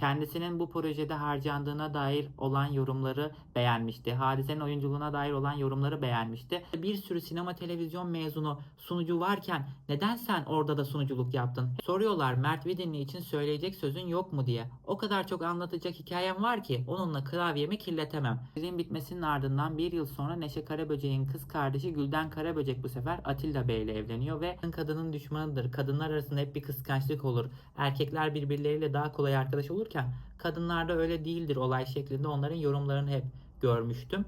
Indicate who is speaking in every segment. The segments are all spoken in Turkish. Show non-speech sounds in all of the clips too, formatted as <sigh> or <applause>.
Speaker 1: Kendisinin bu projede harcandığına dair olan yorumları beğenmişti. Hadisenin oyunculuğuna dair olan yorumları beğenmişti. Bir sürü sinema televizyon mezunu sunucu varken neden sen orada da sunuculuk yaptın? Soruyorlar Mert Vidinli için söyleyecek sözün yok mu diye. O kadar çok anlatacak hikayem var ki onunla klavyemi kirletemem. Dizinin bitmesinin ardından bir yıl sonra Neşe Karaböcek'in kız kardeşi Gülden Karaböcek bu sefer Atilla Bey ile evleniyor ve kadının düşmanıdır. Kadınlar arasında hep bir kıskançlık olur. Erkekler birbirleriyle daha kolay arkadaş olurken kadınlarda öyle değildir olay şeklinde onların yorumlarını hep görmüştüm.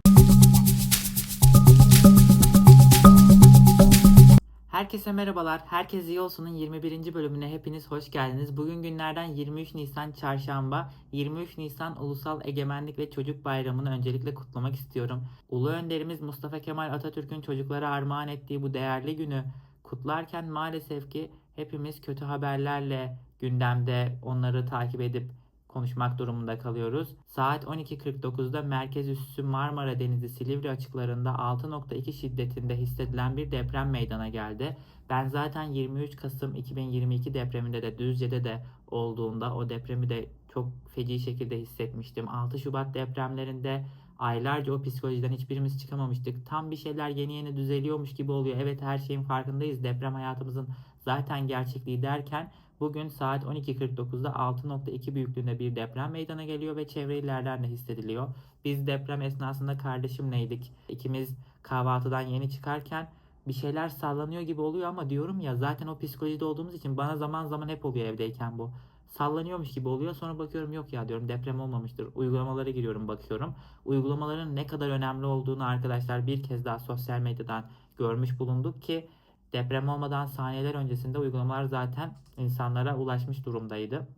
Speaker 1: Herkese merhabalar. Herkes iyi olsunun 21. bölümüne hepiniz hoş geldiniz. Bugün günlerden 23 Nisan Çarşamba. 23 Nisan Ulusal Egemenlik ve Çocuk Bayramı'nı öncelikle kutlamak istiyorum. Ulu önderimiz Mustafa Kemal Atatürk'ün çocuklara armağan ettiği bu değerli günü kutlarken maalesef ki hepimiz kötü haberlerle gündemde onları takip edip konuşmak durumunda kalıyoruz. Saat 12.49'da merkez üssü Marmara Denizi Silivri açıklarında 6.2 şiddetinde hissedilen bir deprem meydana geldi. Ben zaten 23 Kasım 2022 depreminde de Düzce'de de olduğunda o depremi de çok feci şekilde hissetmiştim. 6 Şubat depremlerinde aylarca o psikolojiden hiçbirimiz çıkamamıştık. Tam bir şeyler yeni yeni düzeliyormuş gibi oluyor. Evet her şeyin farkındayız. Deprem hayatımızın zaten gerçekliği derken Bugün saat 12.49'da 6.2 büyüklüğünde bir deprem meydana geliyor ve çevre illerden de hissediliyor. Biz deprem esnasında kardeşimleydik. İkimiz kahvaltıdan yeni çıkarken bir şeyler sallanıyor gibi oluyor ama diyorum ya zaten o psikolojide olduğumuz için bana zaman zaman hep oluyor evdeyken bu. Sallanıyormuş gibi oluyor sonra bakıyorum yok ya diyorum deprem olmamıştır. Uygulamalara giriyorum bakıyorum. Uygulamaların ne kadar önemli olduğunu arkadaşlar bir kez daha sosyal medyadan görmüş bulunduk ki Deprem olmadan saniyeler öncesinde uygulamalar zaten insanlara ulaşmış durumdaydı.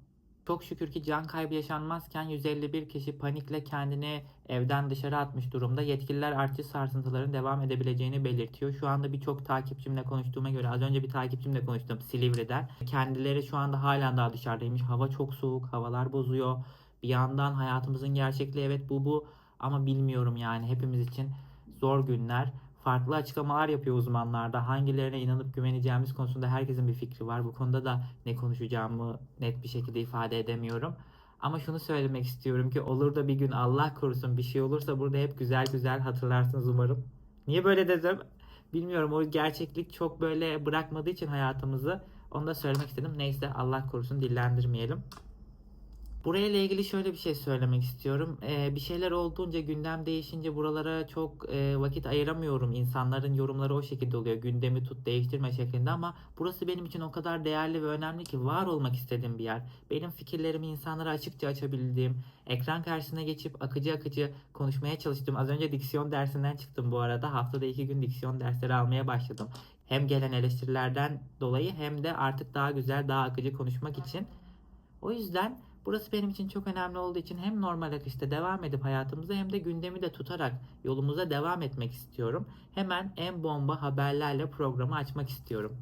Speaker 1: Çok şükür ki can kaybı yaşanmazken 151 kişi panikle kendini evden dışarı atmış durumda. Yetkililer artçı sarsıntıların devam edebileceğini belirtiyor. Şu anda birçok takipçimle konuştuğuma göre az önce bir takipçimle konuştum Silivri'den. Kendileri şu anda hala daha dışarıdaymış. Hava çok soğuk, havalar bozuyor. Bir yandan hayatımızın gerçekliği evet bu bu ama bilmiyorum yani hepimiz için zor günler farklı açıklamalar yapıyor uzmanlarda. Hangilerine inanıp güveneceğimiz konusunda herkesin bir fikri var. Bu konuda da ne konuşacağımı net bir şekilde ifade edemiyorum. Ama şunu söylemek istiyorum ki olur da bir gün Allah korusun bir şey olursa burada hep güzel güzel hatırlarsınız umarım. Niye böyle dedim? Bilmiyorum o gerçeklik çok böyle bırakmadığı için hayatımızı onu da söylemek istedim. Neyse Allah korusun dillendirmeyelim. Burayla ilgili şöyle bir şey söylemek istiyorum. Ee, bir şeyler olduğunca gündem değişince buralara çok e, vakit ayıramıyorum. İnsanların yorumları o şekilde oluyor. Gündemi tut değiştirme şeklinde ama burası benim için o kadar değerli ve önemli ki var olmak istediğim bir yer. Benim fikirlerimi insanlara açıkça açabildiğim, ekran karşısına geçip akıcı akıcı konuşmaya çalıştım. Az önce diksiyon dersinden çıktım bu arada. Haftada iki gün diksiyon dersleri almaya başladım. Hem gelen eleştirilerden dolayı hem de artık daha güzel, daha akıcı konuşmak için. O yüzden Burası benim için çok önemli olduğu için hem normal akışta devam edip hayatımıza hem de gündemi de tutarak yolumuza devam etmek istiyorum. Hemen en bomba haberlerle programı açmak istiyorum.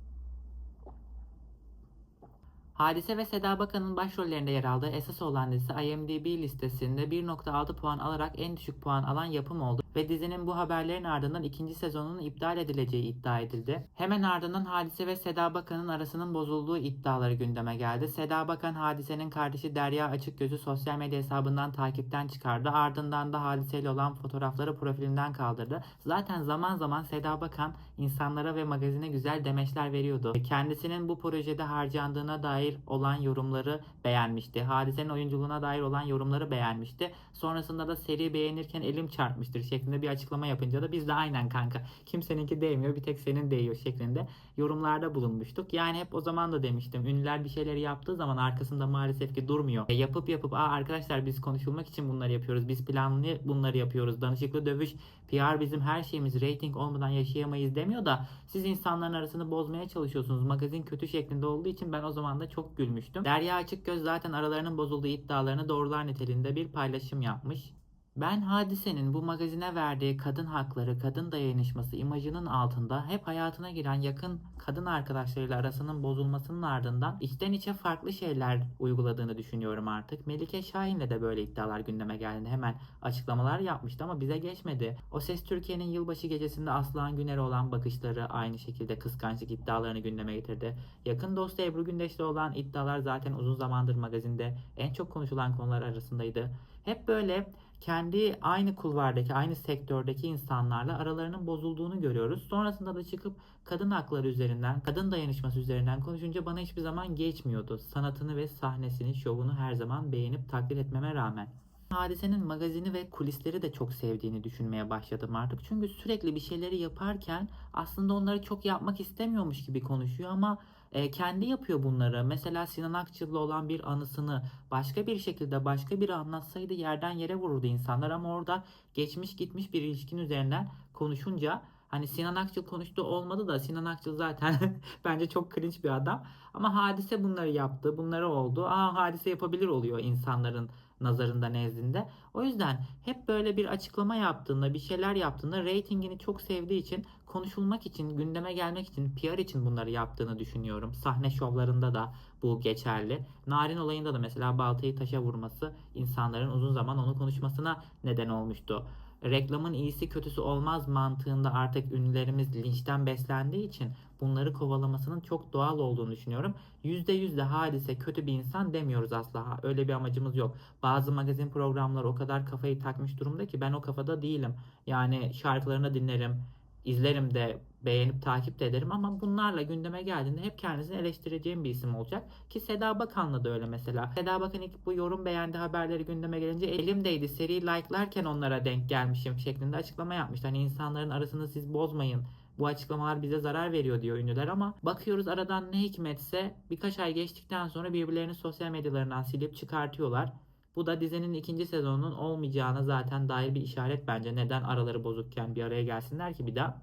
Speaker 1: Hadise ve Seda Bakan'ın başrollerinde yer aldığı esas olan dizi IMDb listesinde 1.6 puan alarak en düşük puan alan yapım oldu ve dizinin bu haberlerin ardından ikinci sezonunun iptal edileceği iddia edildi. Hemen ardından Hadise ve Seda Bakan'ın arasının bozulduğu iddiaları gündeme geldi. Seda Bakan Hadise'nin kardeşi Derya Açıkgöz'ü sosyal medya hesabından takipten çıkardı. Ardından da hadiseyle olan fotoğrafları profilinden kaldırdı. Zaten zaman zaman Seda Bakan insanlara ve magazine güzel demeçler veriyordu. Kendisinin bu projede harcandığına dair olan yorumları beğenmişti. Hadisenin oyunculuğuna dair olan yorumları beğenmişti. Sonrasında da seri beğenirken elim çarpmıştır şeklinde bir açıklama yapınca da biz de aynen kanka kimseninki değmiyor bir tek senin değiyor şeklinde yorumlarda bulunmuştuk. Yani hep o zaman da demiştim ünlüler bir şeyleri yaptığı zaman arkasında maalesef ki durmuyor. E, yapıp yapıp Aa, arkadaşlar biz konuşulmak için bunları yapıyoruz. Biz planlı bunları yapıyoruz. Danışıklı dövüş, PR bizim her şeyimiz. Rating olmadan yaşayamayız demiyor da siz insanların arasını bozmaya çalışıyorsunuz. Magazin kötü şeklinde olduğu için ben o zaman da çok gülmüştüm. Derya Açıkgöz zaten aralarının bozulduğu iddialarını doğrular niteliğinde bir paylaşım yapmış. Ben Hadise'nin bu magazine verdiği kadın hakları, kadın dayanışması imajının altında hep hayatına giren yakın kadın arkadaşlarıyla arasının bozulmasının ardından içten içe farklı şeyler uyguladığını düşünüyorum artık. Melike Şahin'le de böyle iddialar gündeme geldiğinde hemen açıklamalar yapmıştı ama bize geçmedi. O Ses Türkiye'nin yılbaşı gecesinde Aslıhan Güner'e olan bakışları aynı şekilde kıskançlık iddialarını gündeme getirdi. Yakın dostu Ebru Gündeş'le olan iddialar zaten uzun zamandır magazinde en çok konuşulan konular arasındaydı. Hep böyle kendi aynı kulvardaki, aynı sektördeki insanlarla aralarının bozulduğunu görüyoruz. Sonrasında da çıkıp kadın hakları üzerinden, kadın dayanışması üzerinden konuşunca bana hiçbir zaman geçmiyordu. Sanatını ve sahnesini, şovunu her zaman beğenip takdir etmeme rağmen. Hadise'nin magazini ve kulisleri de çok sevdiğini düşünmeye başladım artık. Çünkü sürekli bir şeyleri yaparken aslında onları çok yapmak istemiyormuş gibi konuşuyor ama e, kendi yapıyor bunları. Mesela Sinan Akçıl'la olan bir anısını başka bir şekilde başka biri anlatsaydı yerden yere vururdu insanlar ama orada geçmiş gitmiş bir ilişkin üzerinden konuşunca hani Sinan Akçıl konuştu olmadı da Sinan Akçıl zaten <laughs> bence çok cringe bir adam. Ama hadise bunları yaptı, bunları oldu. Aa hadise yapabilir oluyor insanların nazarında nezdinde. O yüzden hep böyle bir açıklama yaptığında, bir şeyler yaptığında reytingini çok sevdiği için konuşulmak için, gündeme gelmek için, PR için bunları yaptığını düşünüyorum. Sahne şovlarında da bu geçerli. Narin olayında da mesela baltayı taşa vurması insanların uzun zaman onu konuşmasına neden olmuştu. Reklamın iyisi kötüsü olmaz mantığında artık ünlülerimiz linçten beslendiği için bunları kovalamasının çok doğal olduğunu düşünüyorum. %100 de hadise kötü bir insan demiyoruz asla. Öyle bir amacımız yok. Bazı magazin programları o kadar kafayı takmış durumda ki ben o kafada değilim. Yani şarkılarını dinlerim, izlerim de beğenip takip de ederim ama bunlarla gündeme geldiğinde hep kendisini eleştireceğim bir isim olacak. Ki Seda Bakan'la da öyle mesela. Seda Bakan ilk bu yorum beğendi haberleri gündeme gelince elimdeydi seri like'larken onlara denk gelmişim şeklinde açıklama yapmıştı. Hani insanların arasını siz bozmayın. Bu açıklamalar bize zarar veriyor diyor ünlüler ama bakıyoruz aradan ne hikmetse birkaç ay geçtikten sonra birbirlerini sosyal medyalarından silip çıkartıyorlar. Bu da dizinin ikinci sezonunun olmayacağına zaten dair bir işaret bence. Neden araları bozukken bir araya gelsinler ki bir daha.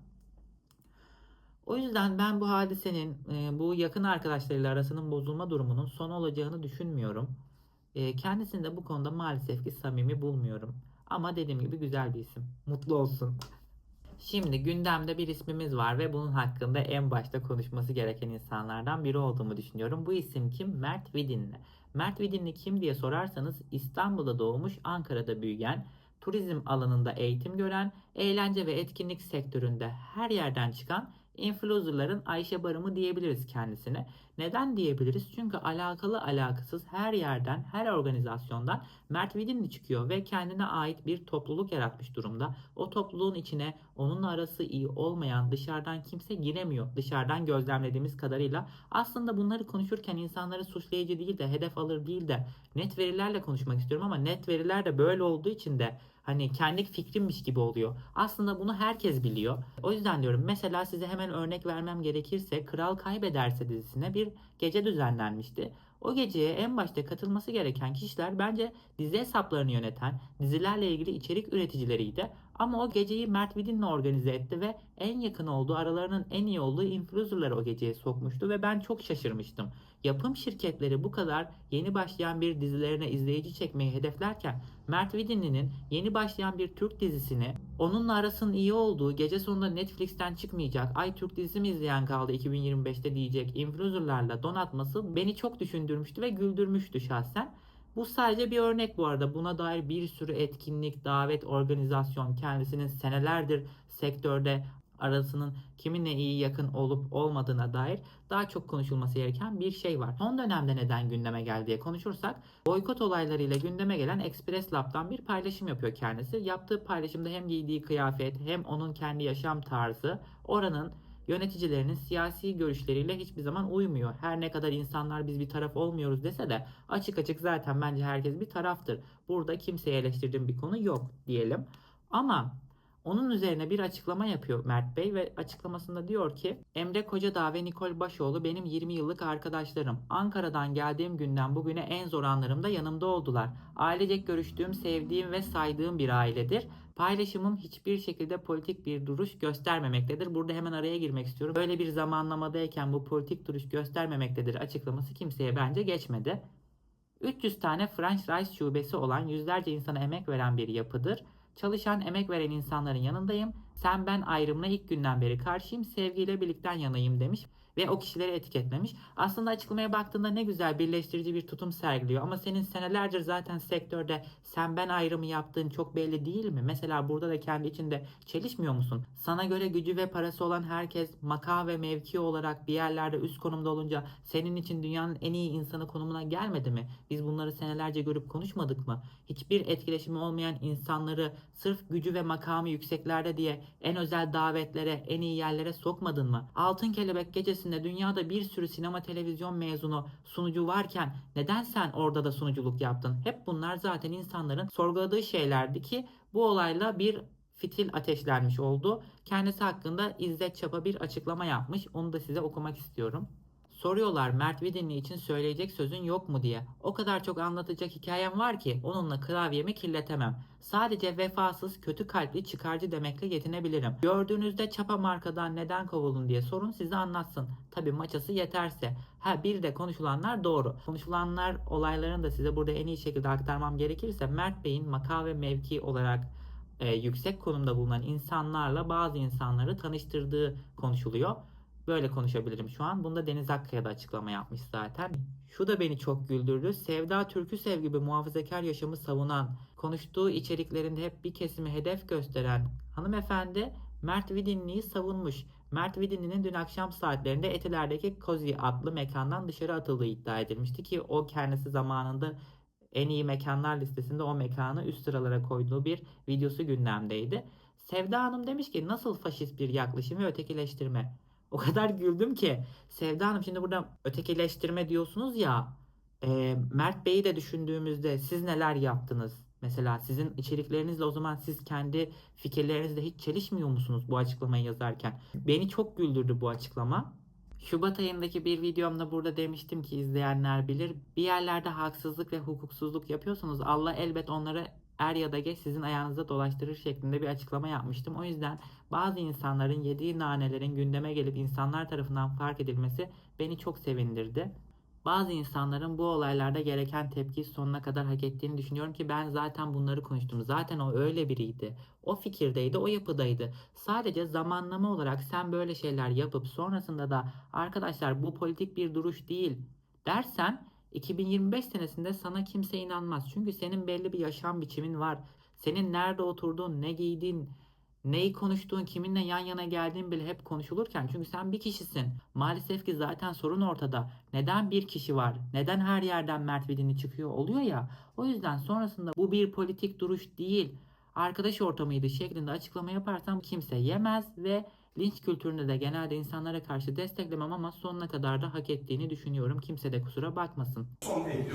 Speaker 1: O yüzden ben bu hadisenin e, bu yakın arkadaşlarıyla arasının bozulma durumunun son olacağını düşünmüyorum. E, kendisini de bu konuda maalesef ki samimi bulmuyorum. Ama dediğim gibi güzel bir isim. Mutlu olsun. Şimdi gündemde bir ismimiz var ve bunun hakkında en başta konuşması gereken insanlardan biri olduğumu düşünüyorum. Bu isim kim? Mert Vidinli. Mert Vidinli kim diye sorarsanız İstanbul'da doğmuş, Ankara'da büyüyen, turizm alanında eğitim gören, eğlence ve etkinlik sektöründe her yerden çıkan influencerların Ayşe Barımı diyebiliriz kendisine. Neden diyebiliriz? Çünkü alakalı alakasız her yerden, her organizasyondan Mert Vidinli çıkıyor ve kendine ait bir topluluk yaratmış durumda. O topluluğun içine onunla arası iyi olmayan dışarıdan kimse giremiyor. Dışarıdan gözlemlediğimiz kadarıyla aslında bunları konuşurken insanları suçlayıcı değil de hedef alır değil de net verilerle konuşmak istiyorum ama net veriler de böyle olduğu için de hani kendi fikrimmiş gibi oluyor. Aslında bunu herkes biliyor. O yüzden diyorum mesela size hemen örnek vermem gerekirse Kral Kaybederse dizisine bir gece düzenlenmişti. O geceye en başta katılması gereken kişiler bence dizi hesaplarını yöneten, dizilerle ilgili içerik üreticileriydi. Ama o geceyi Mert Vidin'le organize etti ve en yakın olduğu, aralarının en iyi olduğu influencerları o geceye sokmuştu ve ben çok şaşırmıştım. Yapım şirketleri bu kadar yeni başlayan bir dizilerine izleyici çekmeyi hedeflerken Mert Vidinli'nin yeni başlayan bir Türk dizisini onunla arasının iyi olduğu gece sonunda Netflix'ten çıkmayacak ay Türk dizisi mi izleyen kaldı 2025'te diyecek influencerlarla donatması beni çok düşündürmüştü ve güldürmüştü şahsen. Bu sadece bir örnek bu arada. Buna dair bir sürü etkinlik, davet, organizasyon kendisinin senelerdir sektörde arasının kiminle iyi yakın olup olmadığına dair daha çok konuşulması gereken bir şey var. Son dönemde neden gündeme geldi diye konuşursak boykot olaylarıyla gündeme gelen Express Lab'dan bir paylaşım yapıyor kendisi. Yaptığı paylaşımda hem giydiği kıyafet hem onun kendi yaşam tarzı oranın yöneticilerinin siyasi görüşleriyle hiçbir zaman uymuyor. Her ne kadar insanlar biz bir taraf olmuyoruz dese de açık açık zaten bence herkes bir taraftır. Burada kimseye eleştirdiğim bir konu yok diyelim. Ama onun üzerine bir açıklama yapıyor Mert Bey ve açıklamasında diyor ki Emre Kocadağ ve Nikol Başoğlu benim 20 yıllık arkadaşlarım. Ankara'dan geldiğim günden bugüne en zor anlarımda yanımda oldular. Ailecek görüştüğüm, sevdiğim ve saydığım bir ailedir. Paylaşımım hiçbir şekilde politik bir duruş göstermemektedir. Burada hemen araya girmek istiyorum. Böyle bir zamanlamadayken bu politik duruş göstermemektedir açıklaması kimseye bence geçmedi. 300 tane French Rice şubesi olan yüzlerce insana emek veren bir yapıdır. Çalışan, emek veren insanların yanındayım. Sen ben ayrımına ilk günden beri karşıyım. Sevgiyle birlikten yanayım demiş ve o kişileri etiketlemiş. Aslında açıklamaya baktığında ne güzel birleştirici bir tutum sergiliyor ama senin senelerdir zaten sektörde sen ben ayrımı yaptığın çok belli değil mi? Mesela burada da kendi içinde çelişmiyor musun? Sana göre gücü ve parası olan herkes makam ve mevki olarak bir yerlerde üst konumda olunca senin için dünyanın en iyi insanı konumuna gelmedi mi? Biz bunları senelerce görüp konuşmadık mı? Hiçbir etkileşimi olmayan insanları sırf gücü ve makamı yükseklerde diye en özel davetlere, en iyi yerlere sokmadın mı? Altın Kelebek gecesinde dünyada bir sürü sinema televizyon mezunu sunucu varken neden sen orada da sunuculuk yaptın? Hep bunlar zaten insanların sorguladığı şeylerdi ki bu olayla bir fitil ateşlenmiş oldu. Kendisi hakkında İzzet Çapa bir açıklama yapmış. Onu da size okumak istiyorum. Soruyorlar Mert Vidinli için söyleyecek sözün yok mu diye. O kadar çok anlatacak hikayem var ki onunla klavyemi kirletemem. Sadece vefasız, kötü kalpli, çıkarcı demekle yetinebilirim. Gördüğünüzde çapa markadan neden kovuldun diye sorun size anlatsın. Tabi maçası yeterse. Ha bir de konuşulanlar doğru. Konuşulanlar olaylarını da size burada en iyi şekilde aktarmam gerekirse Mert Bey'in makam ve mevki olarak e, yüksek konumda bulunan insanlarla bazı insanları tanıştırdığı konuşuluyor. Böyle konuşabilirim şu an. Bunda Deniz Akkaya da açıklama yapmış zaten. Şu da beni çok güldürdü. Sevda Türküsev gibi muhafazakar yaşamı savunan, konuştuğu içeriklerinde hep bir kesimi hedef gösteren hanımefendi Mert Vidinli'yi savunmuş. Mert Vidinli'nin dün akşam saatlerinde Etiler'deki Kozi adlı mekandan dışarı atıldığı iddia edilmişti ki o kendisi zamanında en iyi mekanlar listesinde o mekanı üst sıralara koyduğu bir videosu gündemdeydi. Sevda Hanım demiş ki nasıl faşist bir yaklaşım ve ötekileştirme. O kadar güldüm ki. Sevda Hanım şimdi burada ötekileştirme diyorsunuz ya. e, Mert Bey'i de düşündüğümüzde siz neler yaptınız? Mesela sizin içeriklerinizle o zaman siz kendi fikirlerinizle hiç çelişmiyor musunuz bu açıklamayı yazarken? Beni çok güldürdü bu açıklama. Şubat ayındaki bir videomda burada demiştim ki izleyenler bilir. Bir yerlerde haksızlık ve hukuksuzluk yapıyorsanız Allah elbet onları er ya da geç sizin ayağınıza dolaştırır şeklinde bir açıklama yapmıştım. O yüzden bazı insanların yediği nanelerin gündeme gelip insanlar tarafından fark edilmesi beni çok sevindirdi. Bazı insanların bu olaylarda gereken tepkiyi sonuna kadar hak ettiğini düşünüyorum ki ben zaten bunları konuştum. Zaten o öyle biriydi. O fikirdeydi, o yapıdaydı. Sadece zamanlama olarak sen böyle şeyler yapıp sonrasında da arkadaşlar bu politik bir duruş değil dersen 2025 senesinde sana kimse inanmaz. Çünkü senin belli bir yaşam biçimin var. Senin nerede oturduğun, ne giydiğin, neyi konuştuğun, kiminle yan yana geldiğin bile hep konuşulurken. Çünkü sen bir kişisin. Maalesef ki zaten sorun ortada. Neden bir kişi var? Neden her yerden Mert Vidin'i çıkıyor oluyor ya. O yüzden sonrasında bu bir politik duruş değil. Arkadaş ortamıydı şeklinde açıklama yaparsam kimse yemez ve Linç kültüründe de genelde insanlara karşı desteklemem ama sonuna kadar da hak ettiğini düşünüyorum. Kimse de kusura bakmasın.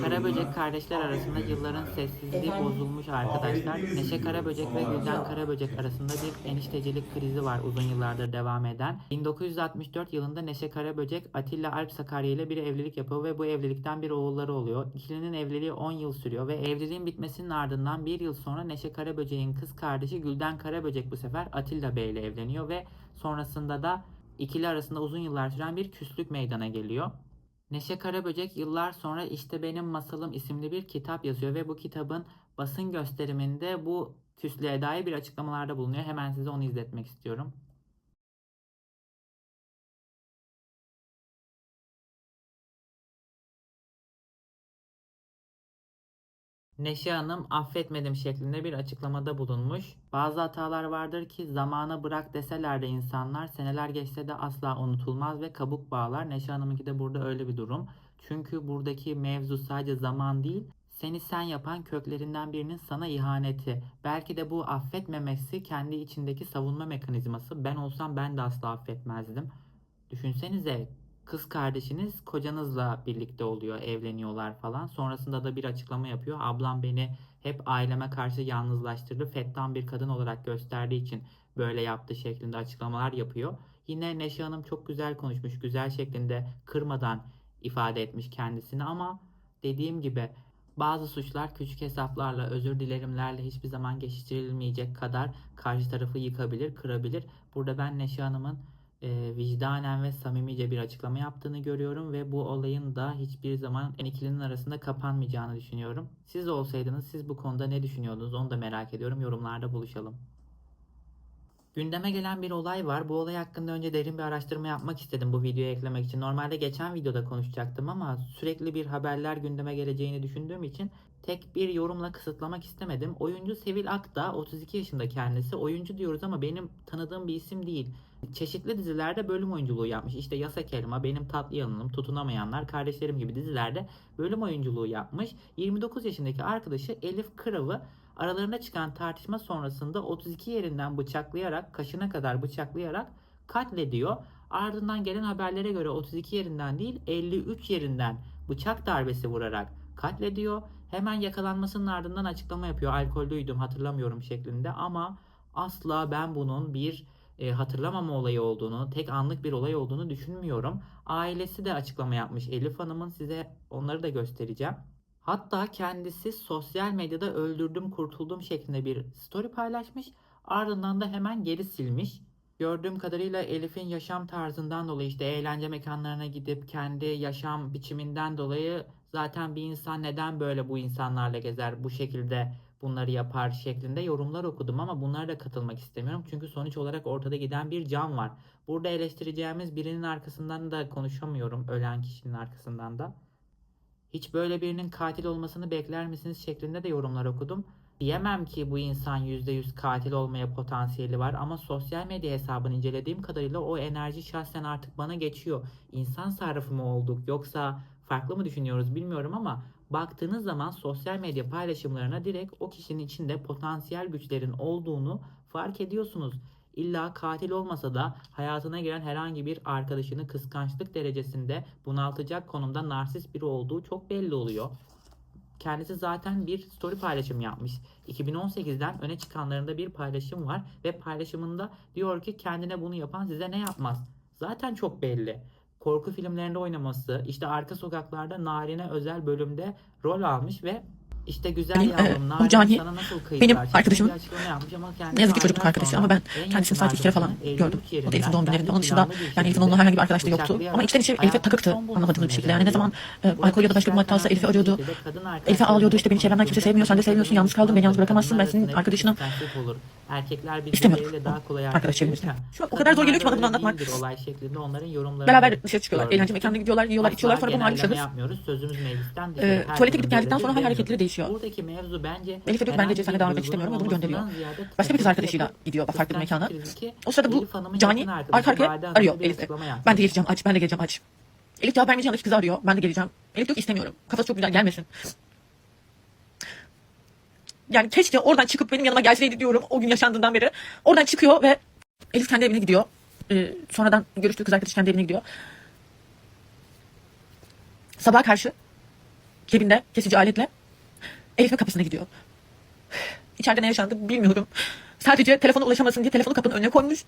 Speaker 1: Karaböcek kardeşler arasında yılların sessizliği bozulmuş arkadaşlar. Neşe Karaböcek ve Gülden Karaböcek arasında bir eniştecilik krizi var uzun yıllardır devam eden. 1964 yılında Neşe Karaböcek Atilla Alp Sakarya ile bir evlilik yapıyor ve bu evlilikten bir oğulları oluyor. İkilinin evliliği 10 yıl sürüyor ve evliliğin bitmesinin ardından bir yıl sonra Neşe Karaböcek'in kız kardeşi Gülden Karaböcek bu sefer Atilla Bey ile evleniyor ve Sonrasında da ikili arasında uzun yıllar süren bir küslük meydana geliyor. Neşe Karaböcek yıllar sonra İşte Benim Masalım isimli bir kitap yazıyor ve bu kitabın basın gösteriminde bu küslüğe dair bir açıklamalarda bulunuyor. Hemen size onu izletmek istiyorum. Neşe Hanım affetmedim şeklinde bir açıklamada bulunmuş. Bazı hatalar vardır ki zamana bırak deseler de insanlar seneler geçse de asla unutulmaz ve kabuk bağlar. Neşe Hanım'ınki de burada öyle bir durum. Çünkü buradaki mevzu sadece zaman değil, seni sen yapan köklerinden birinin sana ihaneti. Belki de bu affetmemesi kendi içindeki savunma mekanizması. Ben olsam ben de asla affetmezdim. Düşünsenize kız kardeşiniz kocanızla birlikte oluyor, evleniyorlar falan. Sonrasında da bir açıklama yapıyor. Ablam beni hep aileme karşı yalnızlaştırdı. Fettan bir kadın olarak gösterdiği için böyle yaptı şeklinde açıklamalar yapıyor. Yine Neşe Hanım çok güzel konuşmuş, güzel şeklinde kırmadan ifade etmiş kendisini ama dediğim gibi bazı suçlar küçük hesaplarla, özür dilerimlerle hiçbir zaman geçiştirilmeyecek kadar karşı tarafı yıkabilir, kırabilir. Burada ben Neşe Hanım'ın e, vicdanen ve samimice bir açıklama yaptığını görüyorum ve bu olayın da hiçbir zaman ikilinin arasında kapanmayacağını düşünüyorum. Siz olsaydınız siz bu konuda ne düşünüyordunuz onu da merak ediyorum. Yorumlarda buluşalım. Gündeme gelen bir olay var. Bu olay hakkında önce derin bir araştırma yapmak istedim bu videoya eklemek için. Normalde geçen videoda konuşacaktım ama sürekli bir haberler gündeme geleceğini düşündüğüm için tek bir yorumla kısıtlamak istemedim. Oyuncu Sevil Akta 32 yaşında kendisi. Oyuncu diyoruz ama benim tanıdığım bir isim değil. Çeşitli dizilerde bölüm oyunculuğu yapmış. İşte Yasak Elma, Benim Tatlı Yanılım, Tutunamayanlar, Kardeşlerim gibi dizilerde bölüm oyunculuğu yapmış. 29 yaşındaki arkadaşı Elif Kırav'ı aralarında çıkan tartışma sonrasında 32 yerinden bıçaklayarak, kaşına kadar bıçaklayarak katlediyor. Ardından gelen haberlere göre 32 yerinden değil 53 yerinden bıçak darbesi vurarak katlediyor. Hemen yakalanmasının ardından açıklama yapıyor. Alkollüydüm hatırlamıyorum şeklinde ama asla ben bunun bir e, hatırlamama olayı olduğunu, tek anlık bir olay olduğunu düşünmüyorum. Ailesi de açıklama yapmış. Elif Hanım'ın size onları da göstereceğim. Hatta kendisi sosyal medyada öldürdüm kurtuldum şeklinde bir story paylaşmış. Ardından da hemen geri silmiş. Gördüğüm kadarıyla Elif'in yaşam tarzından dolayı işte eğlence mekanlarına gidip kendi yaşam biçiminden dolayı zaten bir insan neden böyle bu insanlarla gezer bu şekilde bunları yapar şeklinde yorumlar okudum ama bunlara da katılmak istemiyorum. Çünkü sonuç olarak ortada giden bir can var. Burada eleştireceğimiz birinin arkasından da konuşamıyorum. Ölen kişinin arkasından da. Hiç böyle birinin katil olmasını bekler misiniz şeklinde de yorumlar okudum. Diyemem ki bu insan %100 katil olmaya potansiyeli var ama sosyal medya hesabını incelediğim kadarıyla o enerji şahsen artık bana geçiyor. İnsan sarrafı mı olduk yoksa farklı mı düşünüyoruz bilmiyorum ama baktığınız zaman sosyal medya paylaşımlarına direkt o kişinin içinde potansiyel güçlerin olduğunu fark ediyorsunuz. İlla katil olmasa da hayatına giren herhangi bir arkadaşını kıskançlık derecesinde bunaltacak konumda narsist biri olduğu çok belli oluyor. Kendisi zaten bir story paylaşım yapmış. 2018'den öne çıkanlarında bir paylaşım var ve paylaşımında diyor ki kendine bunu yapan size ne yapmaz? Zaten çok belli. Korku filmlerinde oynaması, işte arka sokaklarda Narin'e özel bölümde rol almış ve işte güzel
Speaker 2: Benim,
Speaker 1: yavrum
Speaker 2: e, bu Cani,
Speaker 1: sana nasıl kayıtlar
Speaker 2: benim
Speaker 1: çekti
Speaker 2: arkadaşım.
Speaker 1: diye açıklama yapmış ama kendisi
Speaker 2: Ne yazık ki çocukluk arkadaşı ama ben
Speaker 1: en
Speaker 2: kendisini sadece iki kere falan gördüm.
Speaker 1: 53
Speaker 2: O da Elif'in doğum günlerinde. Onun dışında
Speaker 1: bir
Speaker 2: yani Elif'in onunla herhangi bir arkadaşlığı yoktu. Ama içten içe Elif'e takıktı anlamadığımız bir şekilde. Yani ne zaman e, alkol ya da başka bir madde alsa Elif'i arıyordu. Elif'e ağlıyordu işte beni çevremden kimse sevmiyor sen de sevmiyorsun yalnız kaldım beni yalnız bırakamazsın ben senin arkadaşınım.
Speaker 1: Erkekler birbirleriyle daha kolay arkadaşlarken
Speaker 2: Şu an o kadar zor geliyor ki bana bunu anlatmak.
Speaker 1: olay şeklinde onların yorumlarını
Speaker 2: Beraber dışarı çıkıyorlar. Eğlence mekanına gidiyorlar, yiyorlar,
Speaker 1: Asla
Speaker 2: içiyorlar sonra bunu ayrışırız.
Speaker 1: yapmıyoruz. Sözümüz meclisten dışarı.
Speaker 2: Ee, tuvalete gidip geldikten sonra hal hareketleri değişiyor.
Speaker 1: Buradaki mevzu bence
Speaker 2: Elif diyor ki ben de
Speaker 1: herhangi
Speaker 2: seninle devam etmek istemiyorum ve bunu gönderiyor. Başka bir kız arkadaşıyla gidiyor farklı bir mekana. O sırada bu Cani arka arkaya arıyor
Speaker 1: yapmış.
Speaker 2: Ben de geleceğim aç, ben de geleceğim aç. Elif cevap vermeyince yanlış kızı arıyor. Ben de geleceğim. Elif diyor ki istemiyorum. Kafası çok güzel gelmesin. Yani keşke oradan çıkıp benim yanıma gelseydi diyorum o gün yaşandığından beri. Oradan çıkıyor ve Elif kendi evine gidiyor. Ee, sonradan görüştüğü kız arkadaş kendi evine gidiyor. Sabaha karşı cebinde kesici aletle Elif'in kapısına gidiyor. İçeride ne yaşandı bilmiyorum. Sadece telefona ulaşamasın diye telefonu kapının önüne koymuş.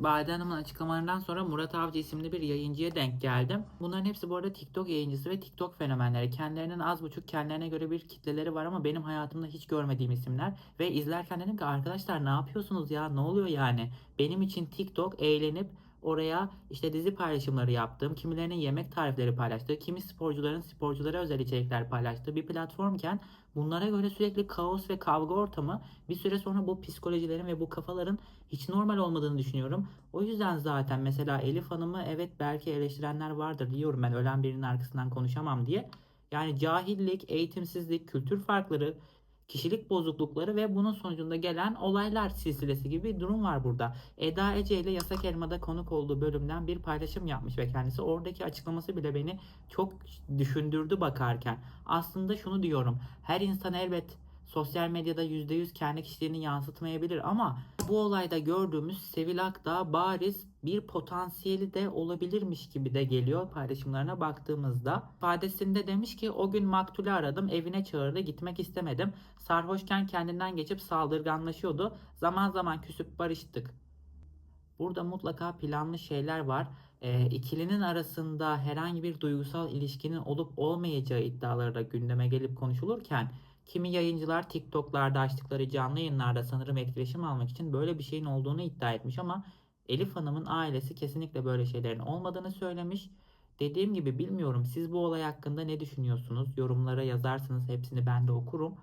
Speaker 1: Bade Hanım'ın açıklamalarından sonra Murat Avcı isimli bir yayıncıya denk geldim. Bunların hepsi bu arada TikTok yayıncısı ve TikTok fenomenleri. Kendilerinin az buçuk kendilerine göre bir kitleleri var ama benim hayatımda hiç görmediğim isimler. Ve izlerken dedim ki arkadaşlar ne yapıyorsunuz ya ne oluyor yani? Benim için TikTok eğlenip oraya işte dizi paylaşımları yaptığım, kimilerinin yemek tarifleri paylaştığı, kimi sporcuların sporculara özel içerikler paylaştığı bir platformken bunlara göre sürekli kaos ve kavga ortamı bir süre sonra bu psikolojilerin ve bu kafaların hiç normal olmadığını düşünüyorum. O yüzden zaten mesela Elif Hanım'ı evet belki eleştirenler vardır diyorum ben ölen birinin arkasından konuşamam diye. Yani cahillik, eğitimsizlik, kültür farkları kişilik bozuklukları ve bunun sonucunda gelen olaylar silsilesi gibi bir durum var burada. Eda Ece ile Yasak Elma'da konuk olduğu bölümden bir paylaşım yapmış ve kendisi oradaki açıklaması bile beni çok düşündürdü bakarken. Aslında şunu diyorum. Her insan elbet sosyal medyada %100 kendi kişiliğini yansıtmayabilir ama bu olayda gördüğümüz Sevil Akdağ bariz bir potansiyeli de olabilirmiş gibi de geliyor paylaşımlarına baktığımızda. İfadesinde demiş ki o gün Maktul'ü aradım evine çağırdı gitmek istemedim. Sarhoşken kendinden geçip saldırganlaşıyordu. Zaman zaman küsüp barıştık. Burada mutlaka planlı şeyler var. Ee, ikilinin arasında herhangi bir duygusal ilişkinin olup olmayacağı iddiaları da gündeme gelip konuşulurken kimi yayıncılar TikTok'larda açtıkları canlı yayınlarda sanırım etkileşim almak için böyle bir şeyin olduğunu iddia etmiş ama Elif Hanım'ın ailesi kesinlikle böyle şeylerin olmadığını söylemiş. Dediğim gibi bilmiyorum siz bu olay hakkında ne düşünüyorsunuz? Yorumlara yazarsınız hepsini ben de okurum.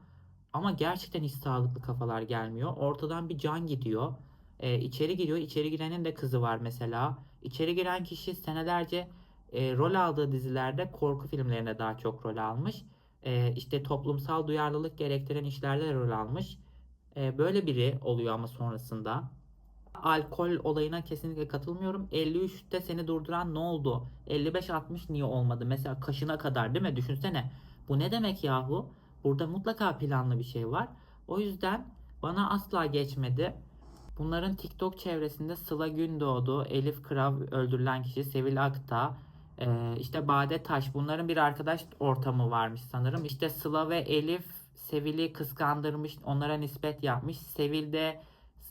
Speaker 1: Ama gerçekten hiç sağlıklı kafalar gelmiyor. Ortadan bir can gidiyor. Ee, içeri giriyor. İçeri girenin de kızı var mesela. İçeri giren kişi senelerce e, rol aldığı dizilerde korku filmlerinde daha çok rol almış. E, işte toplumsal duyarlılık gerektiren işlerde de rol almış. E, böyle biri oluyor ama sonrasında. Alkol olayına kesinlikle katılmıyorum. 53'te seni durduran ne oldu? 55-60 niye olmadı? Mesela kaşına kadar değil mi? Düşünsene. Bu ne demek yahu? Burada mutlaka planlı bir şey var. O yüzden bana asla geçmedi. Bunların TikTok çevresinde Sıla Gündoğdu, Elif Krav öldürülen kişi, Sevil Akta, ee, işte Bade Taş bunların bir arkadaş ortamı varmış sanırım. İşte Sıla ve Elif Sevil'i kıskandırmış, onlara nispet yapmış. Sevil de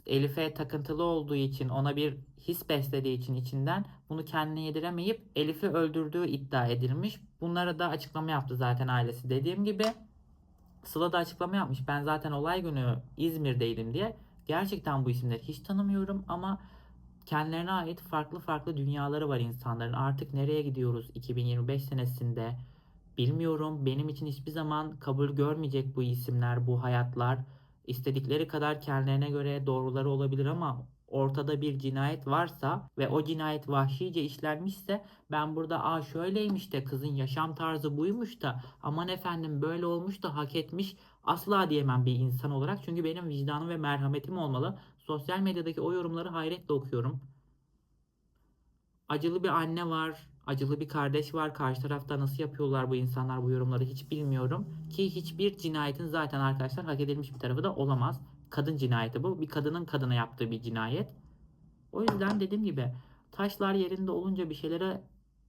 Speaker 1: Elif'e takıntılı olduğu için, ona bir his beslediği için içinden bunu kendine yediremeyip Elif'i öldürdüğü iddia edilmiş. Bunlara da açıklama yaptı zaten ailesi. Dediğim gibi Sıla da açıklama yapmış. Ben zaten olay günü İzmir'deydim diye. Gerçekten bu isimleri hiç tanımıyorum ama kendilerine ait farklı farklı dünyaları var insanların. Artık nereye gidiyoruz 2025 senesinde bilmiyorum. Benim için hiçbir zaman kabul görmeyecek bu isimler, bu hayatlar. İstedikleri kadar kendilerine göre doğruları olabilir ama ortada bir cinayet varsa ve o cinayet vahşice işlenmişse ben burada aa şöyleymiş de kızın yaşam tarzı buymuş da aman efendim böyle olmuş da hak etmiş asla diyemem bir insan olarak. Çünkü benim vicdanım ve merhametim olmalı. Sosyal medyadaki o yorumları hayretle okuyorum. Acılı bir anne var, acılı bir kardeş var. Karşı tarafta nasıl yapıyorlar bu insanlar bu yorumları hiç bilmiyorum. Ki hiçbir cinayetin zaten arkadaşlar hak edilmiş bir tarafı da olamaz. Kadın cinayeti bu. Bir kadının kadına yaptığı bir cinayet. O yüzden dediğim gibi taşlar yerinde olunca bir şeylere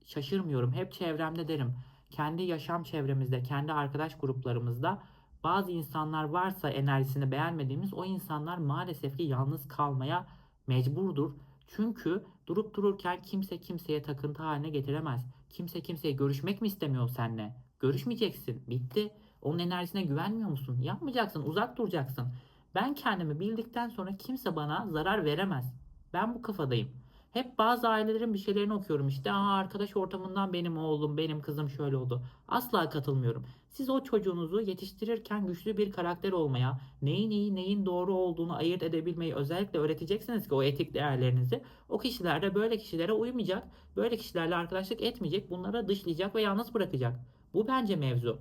Speaker 1: şaşırmıyorum. Hep çevremde derim. Kendi yaşam çevremizde, kendi arkadaş gruplarımızda bazı insanlar varsa enerjisini beğenmediğimiz o insanlar maalesef ki yalnız kalmaya mecburdur. Çünkü durup dururken kimse kimseye takıntı haline getiremez. Kimse kimseye görüşmek mi istemiyor seninle? Görüşmeyeceksin. Bitti. Onun enerjisine güvenmiyor musun? Yapmayacaksın. Uzak duracaksın. Ben kendimi bildikten sonra kimse bana zarar veremez. Ben bu kafadayım. Hep bazı ailelerin bir şeylerini okuyorum işte. Aa arkadaş ortamından benim oğlum, benim kızım şöyle oldu. Asla katılmıyorum. Siz o çocuğunuzu yetiştirirken güçlü bir karakter olmaya, neyin iyi, neyin doğru olduğunu ayırt edebilmeyi özellikle öğreteceksiniz ki o etik değerlerinizi. O kişiler de böyle kişilere uymayacak, böyle kişilerle arkadaşlık etmeyecek, bunlara dışlayacak ve yalnız bırakacak. Bu bence mevzu.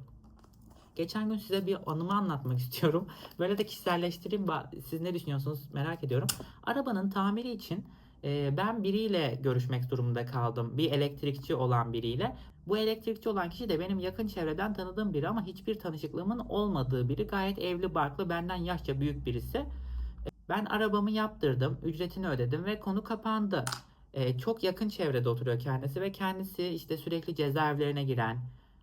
Speaker 1: Geçen gün size bir anımı anlatmak <laughs> istiyorum. Böyle de kişiselleştireyim. Siz ne düşünüyorsunuz merak ediyorum. Arabanın tamiri için ben biriyle görüşmek durumunda kaldım. Bir elektrikçi olan biriyle. Bu elektrikçi olan kişi de benim yakın çevreden tanıdığım biri ama hiçbir tanışıklığımın olmadığı biri. Gayet evli barklı benden yaşça büyük birisi. Ben arabamı yaptırdım, ücretini ödedim ve konu kapandı. Çok yakın çevrede oturuyor kendisi ve kendisi işte sürekli cezaevlerine giren,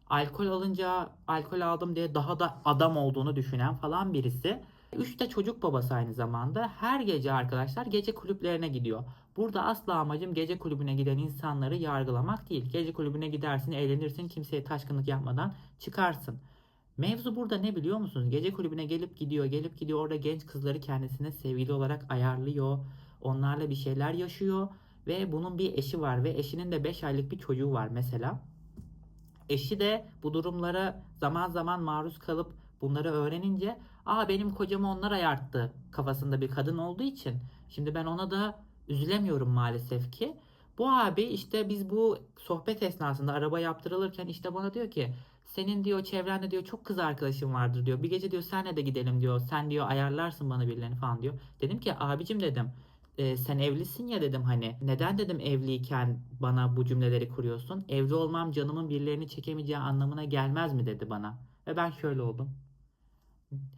Speaker 1: alkol alınca alkol aldım diye daha da adam olduğunu düşünen falan birisi. Üç de çocuk babası aynı zamanda. Her gece arkadaşlar gece kulüplerine gidiyor. Burada asla amacım gece kulübüne giden insanları yargılamak değil. Gece kulübüne gidersin, eğlenirsin, kimseye taşkınlık yapmadan çıkarsın. Mevzu burada ne biliyor musunuz? Gece kulübüne gelip gidiyor, gelip gidiyor. Orada genç kızları kendisine sevgili olarak ayarlıyor. Onlarla bir şeyler yaşıyor. Ve bunun bir eşi var ve eşinin de 5 aylık bir çocuğu var mesela. Eşi de bu durumlara zaman zaman maruz kalıp bunları öğrenince aa benim kocamı onlar ayarttı kafasında bir kadın olduğu için şimdi ben ona da üzülemiyorum maalesef ki. Bu abi işte biz bu sohbet esnasında araba yaptırılırken işte bana diyor ki Senin diyor çevrende diyor çok kız arkadaşın vardır diyor. Bir gece diyor senle de gidelim diyor. Sen diyor ayarlarsın bana birilerini falan diyor. Dedim ki abicim dedim e, sen evlisin ya dedim hani neden dedim evliyken bana bu cümleleri kuruyorsun? Evli olmam canımın birilerini çekemeyeceği anlamına gelmez mi dedi bana. Ve ben şöyle oldum.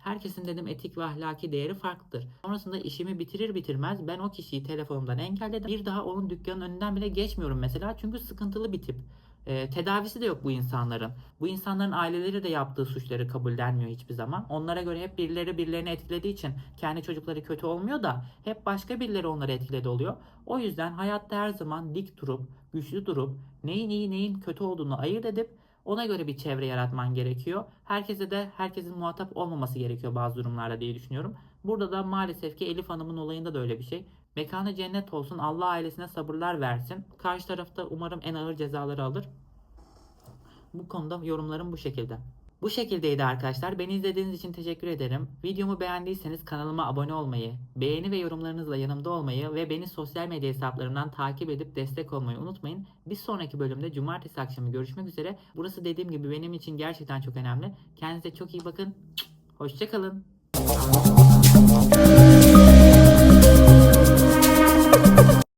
Speaker 1: Herkesin dedim etik ve ahlaki değeri farklıdır. Sonrasında işimi bitirir bitirmez ben o kişiyi telefonumdan engelledim. Bir daha onun dükkanın önünden bile geçmiyorum mesela çünkü sıkıntılı bir tip. Ee, tedavisi de yok bu insanların. Bu insanların aileleri de yaptığı suçları kabullenmiyor hiçbir zaman. Onlara göre hep birileri birilerini etkilediği için kendi çocukları kötü olmuyor da hep başka birileri onları etkiledi oluyor. O yüzden hayatta her zaman dik durup, güçlü durup neyin iyi neyin kötü olduğunu ayırt edip ona göre bir çevre yaratman gerekiyor. Herkese de herkesin muhatap olmaması gerekiyor bazı durumlarda diye düşünüyorum. Burada da maalesef ki Elif Hanım'ın olayında da öyle bir şey. Mekanı cennet olsun. Allah ailesine sabırlar versin. Karşı tarafta umarım en ağır cezaları alır. Bu konuda yorumlarım bu şekilde. Bu şekildeydi arkadaşlar. Beni izlediğiniz için teşekkür ederim. Videomu beğendiyseniz kanalıma abone olmayı, beğeni ve yorumlarınızla yanımda olmayı ve beni sosyal medya hesaplarımdan takip edip destek olmayı unutmayın. Bir sonraki bölümde cumartesi akşamı görüşmek üzere. Burası dediğim gibi benim için gerçekten çok önemli. Kendinize çok iyi bakın. Hoşçakalın.